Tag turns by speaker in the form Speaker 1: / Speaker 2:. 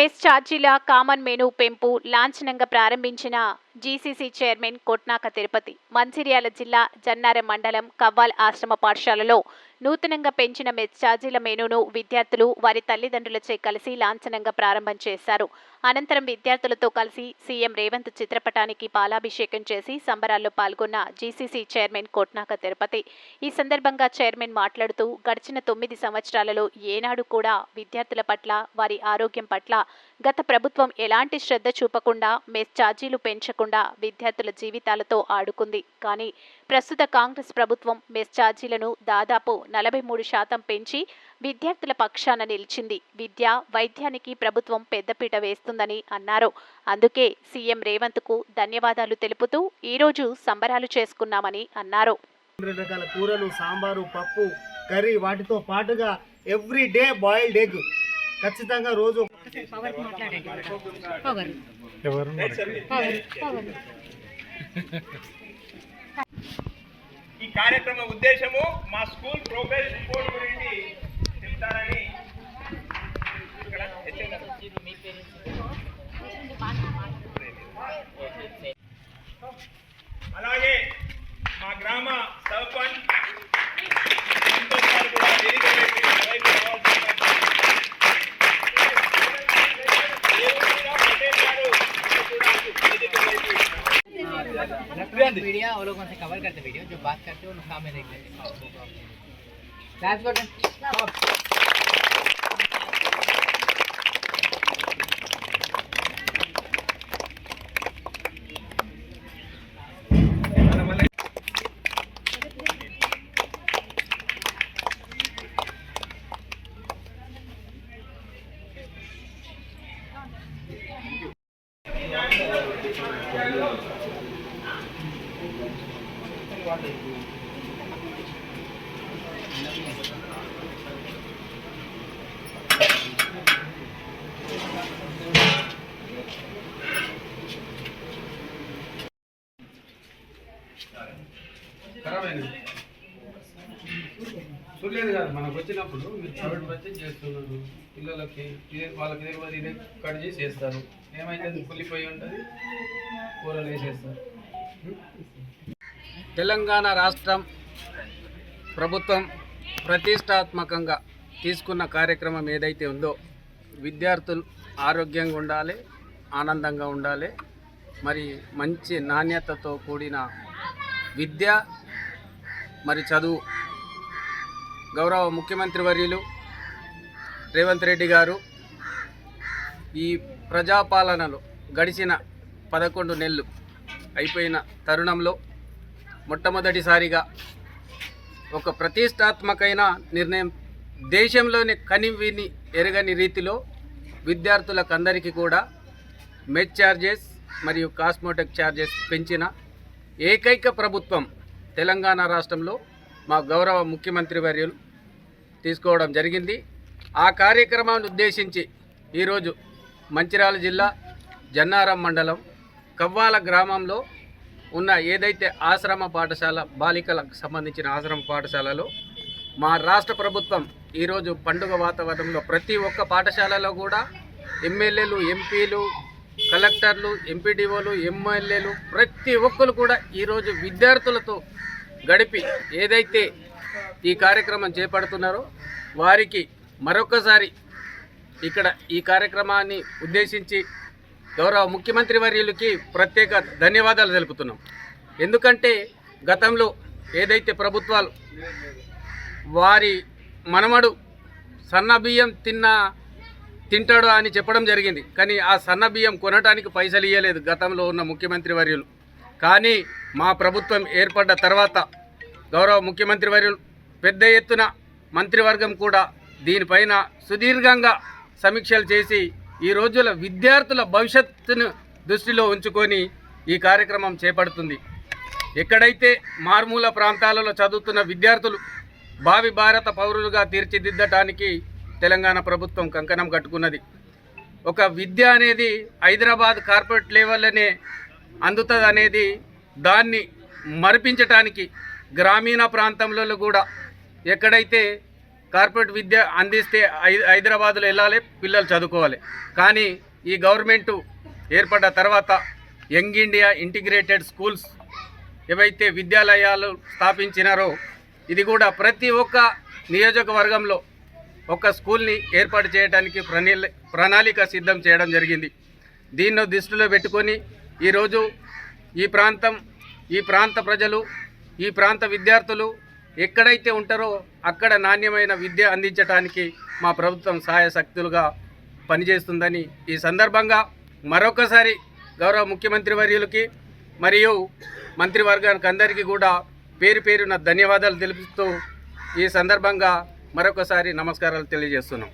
Speaker 1: MS ఛార్జీల common menu పెంపు లాంఛనంగా ప్రారంభించిన జీసీసీ చైర్మన్ కొట్నాక తిరుపతి మంచిర్యాల జిల్లా జన్నారం మండలం కవ్వాల్ ఆశ్రమ పాఠశాలలో నూతనంగా పెంచిన మెస్ ఛార్జీల మెనూను విద్యార్థులు వారి తల్లిదండ్రులచే కలిసి లాంఛనంగా ప్రారంభం చేశారు. అనంతరం విద్యార్థులతో కలిసి సీఎం రేవంత్ చిత్రపటానికి పాలాభిషేకం చేసి సంబరాల్లో పాల్గొన్న జీసీసీ చైర్మన్ కోట్నాక తిరుపతి. ఈ సందర్భంగా చైర్మన్ మాట్లాడుతూ గడిచిన తొమ్మిది సంవత్సరాలలో ఏనాడు కూడా విద్యార్థుల పట్ల వారి ఆరోగ్యం పట్ల గత ప్రభుత్వం ఎలాంటి శ్రద్ధ చూపకుండా మెస్ ఛార్జీలు పెంచకుండా విద్యార్థుల జీవితాలతో ఆడుకుంది. కానీ ప్రస్తుత కాంగ్రెస్ ప్రభుత్వం మెస్ ఛార్జీలను దాదాపు నలభై మూడు శాతం పెంచి విద్యార్థుల పక్షాన నిలిచింది. విద్య వైద్యానికి ప్రభుత్వం పెద్దపీట వేస్తుందని అన్నారు. అందుకే సీఎం రేవంత్కు ధన్యవాదాలు తెలుపుతూ ఈరోజు సంబరాలు చేసుకున్నామని అన్నారు.
Speaker 2: రకాల కూరలు సాంబారు పప్పు కర్రీ వాటితో పాటుగా ఎవ్రీ డే బాయిల్డ్ ఎగ్. ఖచ్చితంగా రోజు
Speaker 3: ఈ కార్యక్రమ ఉద్దేశము మా స్కూల్ ప్రోగ్రెస్ రిపోర్ట్ గురించి గారు. అలాగే మా గ్రామ సర్పంచ్ कर
Speaker 4: मीडिया वो लोग उनसे कवर करते वीडियो जो बात करते हैं उनको सामने देख लेते
Speaker 5: Thank you. చూడలేదు కాదు మనకు వచ్చినప్పుడు మీరు ప్రైవేట్ వచ్చి చేస్తున్నారు. పిల్లలకి ఇదే వాళ్ళకి ఇదే పోతే ఇదే కట్ చేసి వేస్తారు. ఏమైతే కుళ్ళిపోయి ఉంటుంది. కూరలు వేసేస్తారు. తెలంగాణ రాష్ట్రం ప్రభుత్వం ప్రతిష్టాత్మకంగా తీసుకున్న కార్యక్రమం ఏదైతే ఉందో విద్యార్థులు ఆరోగ్యంగా ఉండాలి ఆనందంగా ఉండాలి. మరి మంచి నాణ్యతతో కూడిన విద్య మరి చదువు. గౌరవ ముఖ్యమంత్రి వర్యులు రేవంత్ రెడ్డి గారు ఈ ప్రజాపాలనలో గడిచిన పదకొండు నెలలు అయిపోయిన తరుణంలో మొట్టమొదటిసారిగా ఒక ప్రతిష్టాత్మకమైన నిర్ణయం దేశంలోని కనివిని ఎరగని రీతిలో విద్యార్థులకు అందరికీ కూడా మెచ్ ఛార్జెస్ మరియు కాస్మోటిక్ ఛార్జెస్ పెంచిన ఏకైక ప్రభుత్వం తెలంగాణ రాష్ట్రంలో మా గౌరవ ముఖ్యమంత్రి వర్యులు తీసుకోవడం జరిగింది. ఆ కార్యక్రమాన్ని ఉద్దేశించి ఈరోజు మంచిర్యాల జిల్లా జన్నారం మండలం కవ్వాల గ్రామంలో ఉన్న ఏదైతే ఆశ్రమ పాఠశాల బాలికలకు సంబంధించిన ఆశ్రమ పాఠశాలలో మా రాష్ట్ర ప్రభుత్వం ఈరోజు పండుగ వాతావరణంలో ప్రతి ఒక్క పాఠశాలలో కూడా ఎమ్మెల్యేలు ఎంపీలు కలెక్టర్లు ఎంపీడీఓలు ఎమ్మెల్యేలు ప్రతి ఒక్కరు కూడా ఈరోజు విద్యార్థులతో గడిపి ఏదైతే ఈ కార్యక్రమం చేపడుతున్నారో వారికి మరొకసారి ఇక్కడ ఈ కార్యక్రమాన్ని ఉద్దేశించి గౌరవ ముఖ్యమంత్రి వర్యులకి ప్రత్యేక ధన్యవాదాలు తెలుపుతున్నాం. ఎందుకంటే గతంలో ఏదైతే ప్రభుత్వాలు వారి మనమడు సన్న బియ్యం తిన్న తింటాడు అని చెప్పడం జరిగింది. కానీ ఆ సన్న బియ్యం కొనడానికి పైసలు ఇవ్వలేదు గతంలో ఉన్న ముఖ్యమంత్రి వర్యులు. కానీ మా ప్రభుత్వం ఏర్పడ్డ తర్వాత గౌరవ ముఖ్యమంత్రి వర్యులు పెద్ద ఎత్తున మంత్రివర్గం కూడా దీనిపైన సుదీర్ఘంగా సమీక్షలు చేసి ఈ రోజుల విద్యార్థుల భవిష్యత్తును దృష్టిలో ఉంచుకొని ఈ కార్యక్రమం చేపడుతుంది. ఎక్కడైతే మారుమూల ప్రాంతాలలో చదువుతున్న విద్యార్థులు భావి భారత పౌరులుగా తీర్చిదిద్దటానికి తెలంగాణ ప్రభుత్వం కంకణం కట్టుకున్నది. ఒక విద్య అనేది హైదరాబాద్ కార్పొరేట్ లెవెల్లోనే అందుతుంది అనేది దాన్ని మరిపించటానికి గ్రామీణ ప్రాంతంలో కూడా ఎక్కడైతే కార్పొరేట్ విద్య అందిస్తే హై- హైదరాబాద్లో వెళ్ళాలి పిల్లలు చదువుకోవాలి. కానీ ఈ గవర్నమెంటు ఏర్పడ్డ తర్వాత యంగ్ ఇండియా ఇంటిగ్రేటెడ్ స్కూల్స్ ఏవైతే విద్యాలయాలు స్థాపించినారో ఇది కూడా ప్రతి ఒక్క నియోజకవర్గంలో ఒక స్కూల్ని ఏర్పాటు చేయడానికి ప్రణాళి ప్రణాళిక సిద్ధం చేయడం జరిగింది. దీన్ని దృష్టిలో పెట్టుకొని ఈరోజు ఈ ప్రాంతం ఈ ప్రాంత ప్రజలు ఈ ప్రాంత విద్యార్థులు ఎక్కడైతే ఉంటారో అక్కడ నాణ్యమైన విద్య అందించడానికి మా ప్రభుత్వం సహాయ శక్తులుగా పనిచేస్తుందని ఈ సందర్భంగా మరొకసారి గౌరవ ముఖ్యమంత్రి వర్యులకి మరియు మంత్రివర్గానికి అందరికీ కూడా పేరు పేరున ధన్యవాదాలు తెలుపుతూ ఈ సందర్భంగా మరొకసారి నమస్కారాలు తెలియజేస్తున్నాం.